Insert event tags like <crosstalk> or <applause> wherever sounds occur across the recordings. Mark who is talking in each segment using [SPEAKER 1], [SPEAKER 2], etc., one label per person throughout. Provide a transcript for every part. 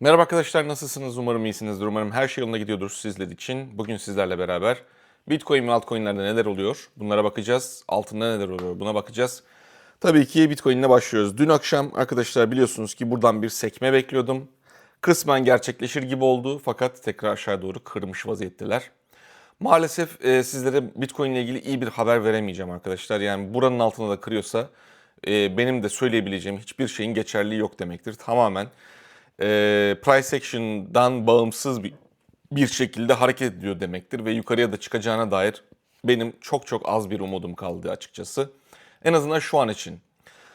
[SPEAKER 1] Merhaba arkadaşlar nasılsınız? Umarım iyisinizdir. Umarım her şey yolunda gidiyordur sizler için. Bugün sizlerle beraber Bitcoin ve altcoin'lerde neler oluyor? Bunlara bakacağız. Altında neler oluyor? Buna bakacağız. Tabii ki Bitcoin ile başlıyoruz. Dün akşam arkadaşlar biliyorsunuz ki buradan bir sekme bekliyordum. Kısmen gerçekleşir gibi oldu fakat tekrar aşağı doğru kırmış vaziyetteler. Maalesef e, sizlere Bitcoin ile ilgili iyi bir haber veremeyeceğim arkadaşlar. Yani buranın altında da kırıyorsa e, benim de söyleyebileceğim hiçbir şeyin geçerliği yok demektir. Tamamen e, price action'dan bağımsız bir, bir şekilde hareket ediyor demektir ve yukarıya da çıkacağına dair benim çok çok az bir umudum kaldı açıkçası. En azından şu an için.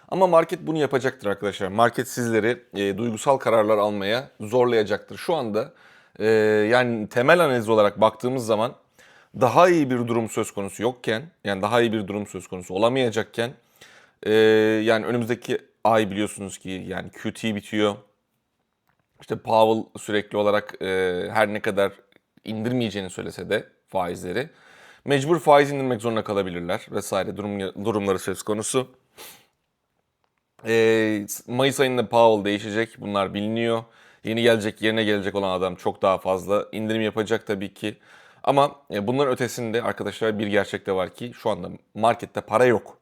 [SPEAKER 1] Ama market bunu yapacaktır arkadaşlar. Market sizleri e, duygusal kararlar almaya zorlayacaktır. Şu anda e, yani temel analiz olarak baktığımız zaman daha iyi bir durum söz konusu yokken, yani daha iyi bir durum söz konusu olamayacakken, e, yani önümüzdeki ay biliyorsunuz ki yani QT bitiyor. İşte Powell sürekli olarak e, her ne kadar indirmeyeceğini söylese de faizleri mecbur faiz indirmek zorunda kalabilirler vesaire durum, durumları söz konusu. E, Mayıs ayında Powell değişecek bunlar biliniyor. Yeni gelecek yerine gelecek olan adam çok daha fazla indirim yapacak tabii ki. Ama e, bunların ötesinde arkadaşlar bir gerçek de var ki şu anda markette para yok.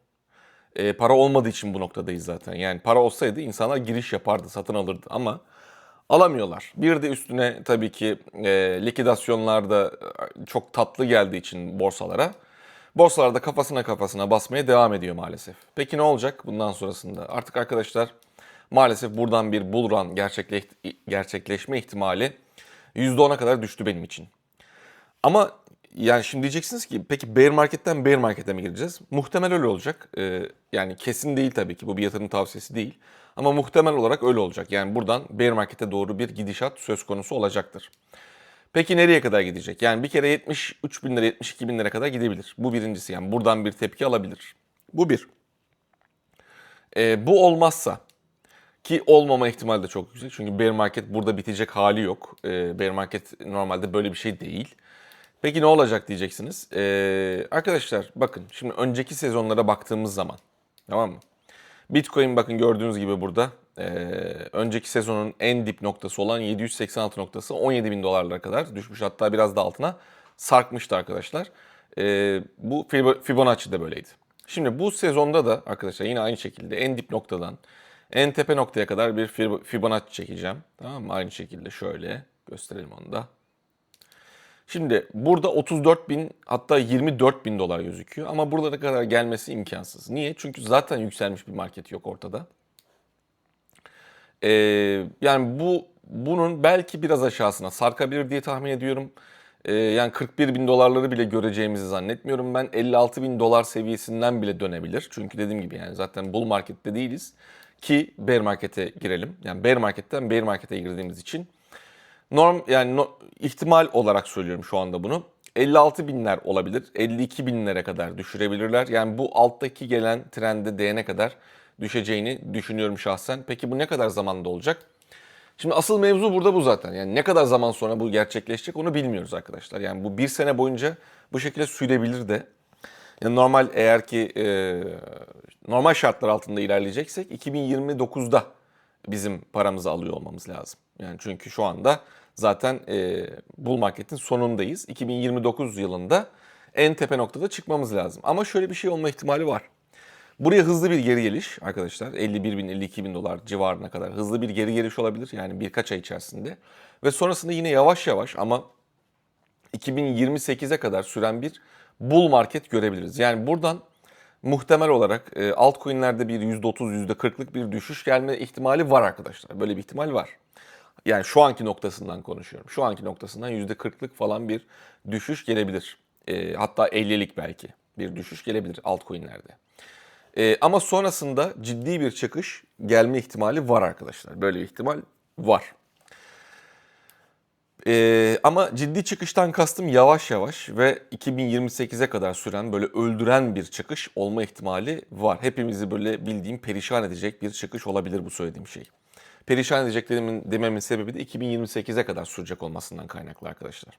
[SPEAKER 1] E, para olmadığı için bu noktadayız zaten. Yani para olsaydı insanlar giriş yapardı, satın alırdı ama alamıyorlar. Bir de üstüne tabii ki e, likidasyonlarda e, çok tatlı geldiği için borsalara borsalarda kafasına kafasına basmaya devam ediyor maalesef. Peki ne olacak bundan sonrasında? Artık arkadaşlar maalesef buradan bir bull run gerçekleş, gerçekleşme ihtimali %10'a kadar düştü benim için. Ama yani şimdi diyeceksiniz ki peki bear marketten bear markete mi gireceğiz? Muhtemel öyle olacak. Ee, yani kesin değil tabii ki bu bir yatırım tavsiyesi değil. Ama muhtemel olarak öyle olacak. Yani buradan bear markete doğru bir gidişat söz konusu olacaktır. Peki nereye kadar gidecek? Yani bir kere 73 bin lira 72 bin lira kadar gidebilir. Bu birincisi yani buradan bir tepki alabilir. Bu bir. Ee, bu olmazsa ki olmama ihtimali de çok yüksek. Çünkü bear market burada bitecek hali yok. Ee, bear market normalde böyle bir şey değil. Peki ne olacak diyeceksiniz. Ee, arkadaşlar bakın şimdi önceki sezonlara baktığımız zaman tamam mı? Bitcoin bakın gördüğünüz gibi burada ee, önceki sezonun en dip noktası olan 786 noktası 17 bin dolarlara kadar düşmüş. Hatta biraz da altına sarkmıştı arkadaşlar. Ee, bu Fibonacci de böyleydi. Şimdi bu sezonda da arkadaşlar yine aynı şekilde en dip noktadan en tepe noktaya kadar bir Fibonacci çekeceğim. Tamam mı? Aynı şekilde şöyle gösterelim onu da. Şimdi burada 34 bin hatta 24 bin dolar gözüküyor ama buralara kadar gelmesi imkansız. Niye? Çünkü zaten yükselmiş bir market yok ortada. Ee, yani bu bunun belki biraz aşağısına sarkabilir diye tahmin ediyorum. Ee, yani 41 bin dolarları bile göreceğimizi zannetmiyorum ben. 56 bin dolar seviyesinden bile dönebilir. Çünkü dediğim gibi yani zaten bull markette değiliz ki bear markete girelim. Yani bear marketten bear markete girdiğimiz için norm yani no, ihtimal olarak söylüyorum şu anda bunu. 56 binler olabilir. 52 binlere kadar düşürebilirler. Yani bu alttaki gelen trende değene kadar düşeceğini düşünüyorum şahsen. Peki bu ne kadar zamanda olacak? Şimdi asıl mevzu burada bu zaten. Yani ne kadar zaman sonra bu gerçekleşecek onu bilmiyoruz arkadaşlar. Yani bu bir sene boyunca bu şekilde sürebilir de. Yani normal eğer ki e, normal şartlar altında ilerleyeceksek 2029'da bizim paramızı alıyor olmamız lazım. Yani çünkü şu anda zaten e, bull marketin sonundayız. 2029 yılında en tepe noktada çıkmamız lazım. Ama şöyle bir şey olma ihtimali var. Buraya hızlı bir geri geliş arkadaşlar 51 bin 52 bin dolar civarına kadar hızlı bir geri geliş olabilir yani birkaç ay içerisinde. Ve sonrasında yine yavaş yavaş ama 2028'e kadar süren bir bull market görebiliriz. Yani buradan muhtemel olarak e, altcoin'lerde bir %30, %40'lık bir düşüş gelme ihtimali var arkadaşlar. Böyle bir ihtimal var. Yani şu anki noktasından konuşuyorum. Şu anki noktasından %40'lık falan bir düşüş gelebilir. E, hatta 50'lik belki bir düşüş gelebilir altcoin'lerde. E, ama sonrasında ciddi bir çıkış gelme ihtimali var arkadaşlar. Böyle bir ihtimal var. Ee, ama ciddi çıkıştan kastım yavaş yavaş ve 2028'e kadar süren böyle öldüren bir çıkış olma ihtimali var. Hepimizi böyle bildiğim perişan edecek bir çıkış olabilir bu söylediğim şey. Perişan edecek dememin, sebebi de 2028'e kadar sürecek olmasından kaynaklı arkadaşlar.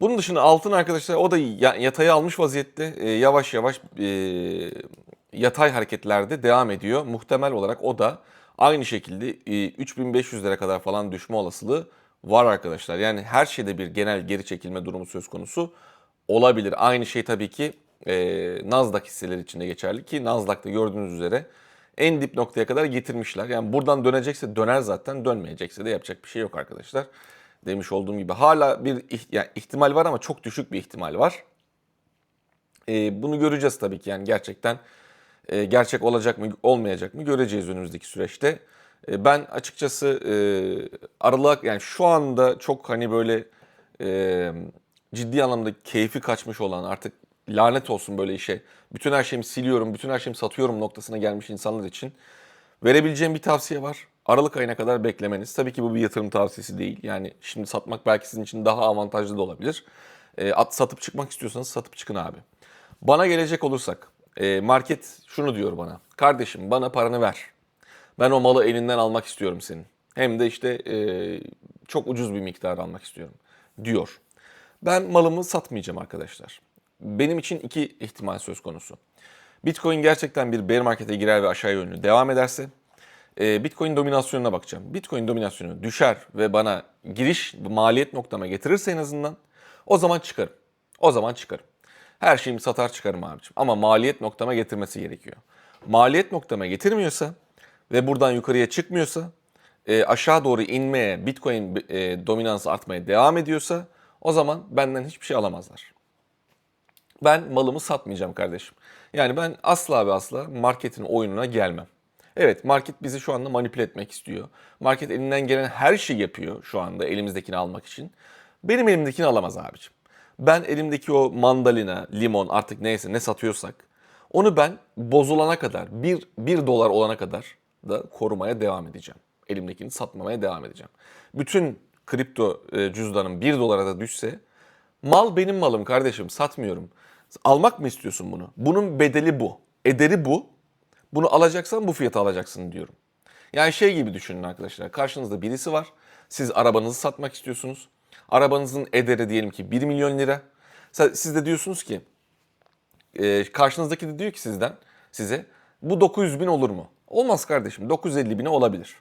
[SPEAKER 1] Bunun dışında altın arkadaşlar o da yatayı almış vaziyette e, yavaş yavaş e, yatay hareketlerde devam ediyor. Muhtemel olarak o da Aynı şekilde e, 3500'lere kadar falan düşme olasılığı var arkadaşlar. Yani her şeyde bir genel geri çekilme durumu söz konusu olabilir. Aynı şey tabii ki e, Nasdaq hisseleri için de geçerli ki Nasdaq'ta gördüğünüz üzere en dip noktaya kadar getirmişler. Yani buradan dönecekse döner zaten, dönmeyecekse de yapacak bir şey yok arkadaşlar. Demiş olduğum gibi hala bir yani ihtimal var ama çok düşük bir ihtimal var. E, bunu göreceğiz tabii ki yani gerçekten e, gerçek olacak mı olmayacak mı göreceğiz önümüzdeki süreçte. E, ben açıkçası e, aralığa yani şu anda çok hani böyle e, ciddi anlamda keyfi kaçmış olan artık lanet olsun böyle işe. Bütün her şeyimi siliyorum, bütün her şeyimi satıyorum noktasına gelmiş insanlar için verebileceğim bir tavsiye var. Aralık ayına kadar beklemeniz. Tabii ki bu bir yatırım tavsiyesi değil. Yani şimdi satmak belki sizin için daha avantajlı da olabilir. E, at satıp çıkmak istiyorsanız satıp çıkın abi. Bana gelecek olursak e, market şunu diyor bana. Kardeşim bana paranı ver. Ben o malı elinden almak istiyorum senin. Hem de işte e, çok ucuz bir miktar almak istiyorum diyor. Ben malımı satmayacağım arkadaşlar. Benim için iki ihtimal söz konusu. Bitcoin gerçekten bir bear markete girer ve aşağı yönlü devam ederse e, Bitcoin dominasyonuna bakacağım. Bitcoin dominasyonu düşer ve bana giriş maliyet noktama getirirse en azından o zaman çıkarım. O zaman çıkarım. Her şeyimi satar çıkarım abicim. Ama maliyet noktama getirmesi gerekiyor. Maliyet noktama getirmiyorsa ve buradan yukarıya çıkmıyorsa e, aşağı doğru inmeye, Bitcoin e, dominansı artmaya devam ediyorsa o zaman benden hiçbir şey alamazlar. Ben malımı satmayacağım kardeşim. Yani ben asla ve asla marketin oyununa gelmem. Evet market bizi şu anda manipüle etmek istiyor. Market elinden gelen her şeyi yapıyor şu anda elimizdekini almak için. Benim elimdekini alamaz abicim. Ben elimdeki o mandalina, limon artık neyse ne satıyorsak onu ben bozulana kadar, 1, 1 dolar olana kadar da korumaya devam edeceğim. Elimdekini satmamaya devam edeceğim. Bütün kripto e, cüzdanım 1 dolara da düşse mal benim malım kardeşim satmıyorum. Almak mı istiyorsun bunu? Bunun bedeli bu. Ederi bu. Bunu alacaksan bu fiyata alacaksın diyorum. Yani şey gibi düşünün arkadaşlar. Karşınızda birisi var. Siz arabanızı satmak istiyorsunuz. Arabanızın ederi diyelim ki 1 milyon lira. Siz de diyorsunuz ki e, karşınızdaki de diyor ki sizden size bu 900 bin olur mu? Olmaz kardeşim 950 bine olabilir.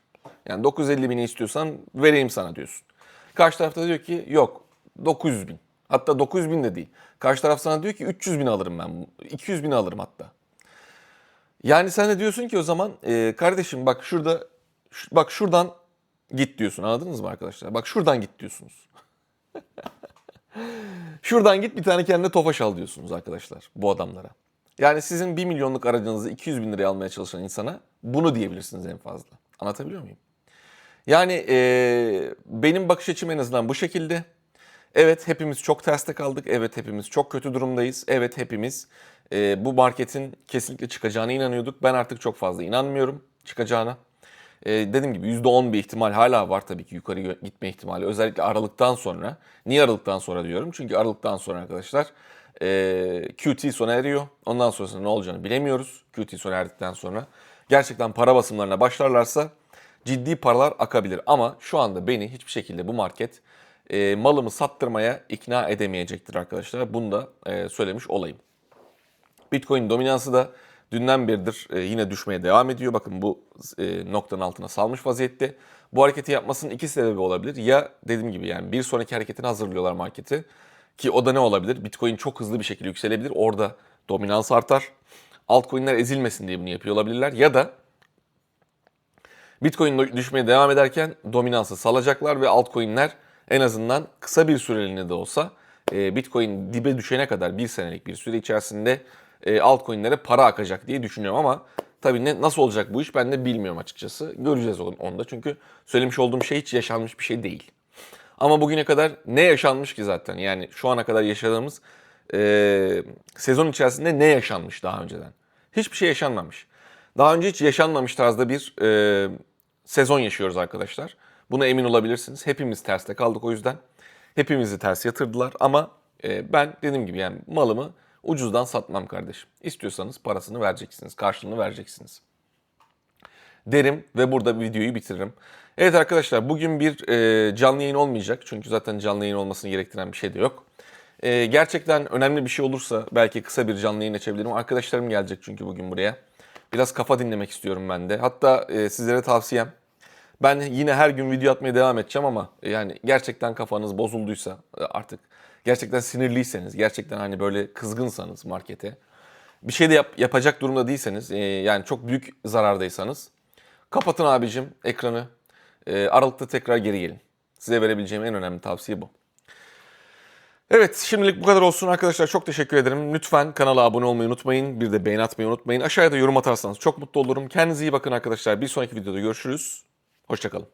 [SPEAKER 1] Yani 950 bini istiyorsan vereyim sana diyorsun. Karşı tarafta diyor ki yok 900 bin. Hatta 900 bin de değil. Karşı taraf sana diyor ki 300 bin alırım ben. 200 bin alırım hatta. Yani sen de diyorsun ki o zaman e, kardeşim bak şurada bak şuradan git diyorsun anladınız mı arkadaşlar? Bak şuradan git diyorsunuz. <laughs> şuradan git bir tane kendine tofaş al diyorsunuz arkadaşlar bu adamlara. Yani sizin 1 milyonluk aracınızı 200 bin liraya almaya çalışan insana bunu diyebilirsiniz en fazla. Anlatabiliyor muyum? Yani e, benim bakış açım en azından bu şekilde. Evet hepimiz çok terste kaldık. Evet hepimiz çok kötü durumdayız. Evet hepimiz e, bu marketin kesinlikle çıkacağına inanıyorduk. Ben artık çok fazla inanmıyorum çıkacağına. E, dediğim gibi %10 bir ihtimal hala var tabii ki yukarı gitme ihtimali. Özellikle Aralık'tan sonra. Niye Aralık'tan sonra diyorum? Çünkü Aralık'tan sonra arkadaşlar e, QT sona eriyor. Ondan sonrasında ne olacağını bilemiyoruz. QT sona erdikten sonra. Gerçekten para basımlarına başlarlarsa ciddi paralar akabilir. Ama şu anda beni hiçbir şekilde bu market e, malımı sattırmaya ikna edemeyecektir arkadaşlar. Bunu da e, söylemiş olayım. Bitcoin dominansı da dünden beridir e, yine düşmeye devam ediyor. Bakın bu e, noktanın altına salmış vaziyette. Bu hareketi yapmasının iki sebebi olabilir. Ya dediğim gibi yani bir sonraki hareketini hazırlıyorlar marketi. Ki o da ne olabilir? Bitcoin çok hızlı bir şekilde yükselebilir. Orada dominans artar. Altcoin'ler ezilmesin diye bunu yapıyor olabilirler. Ya da Bitcoin düşmeye devam ederken dominansı salacaklar ve altcoin'ler en azından kısa bir süreliğine de olsa e, Bitcoin dibe düşene kadar bir senelik bir süre içerisinde e, altcoin'lere para akacak diye düşünüyorum ama tabii ne, nasıl olacak bu iş ben de bilmiyorum açıkçası. Göreceğiz onu- onda çünkü söylemiş olduğum şey hiç yaşanmış bir şey değil. Ama bugüne kadar ne yaşanmış ki zaten? Yani şu ana kadar yaşadığımız e, sezon içerisinde ne yaşanmış daha önceden? Hiçbir şey yaşanmamış. Daha önce hiç yaşanmamış tarzda bir e, sezon yaşıyoruz arkadaşlar. Buna emin olabilirsiniz. Hepimiz terste kaldık o yüzden. Hepimizi ters yatırdılar ama e, ben dediğim gibi yani malımı ucuzdan satmam kardeşim. İstiyorsanız parasını vereceksiniz, karşılığını vereceksiniz derim ve burada videoyu bitiririm. Evet arkadaşlar bugün bir e, canlı yayın olmayacak. Çünkü zaten canlı yayın olmasını gerektiren bir şey de yok. E, gerçekten önemli bir şey olursa belki kısa bir canlı yayın açabilirim. Arkadaşlarım gelecek çünkü bugün buraya. Biraz kafa dinlemek istiyorum ben de. Hatta e, sizlere tavsiyem ben yine her gün video atmaya devam edeceğim ama e, yani gerçekten kafanız bozulduysa e, artık gerçekten sinirliyseniz, gerçekten hani böyle kızgınsanız markete bir şey de yap- yapacak durumda değilseniz e, yani çok büyük zarardaysanız kapatın abicim ekranı. E, Aralıkta tekrar geri gelin. Size verebileceğim en önemli tavsiye bu. Evet şimdilik bu kadar olsun arkadaşlar. Çok teşekkür ederim. Lütfen kanala abone olmayı unutmayın. Bir de beğeni atmayı unutmayın. Aşağıya da yorum atarsanız çok mutlu olurum. Kendinize iyi bakın arkadaşlar. Bir sonraki videoda görüşürüz. Hoşçakalın.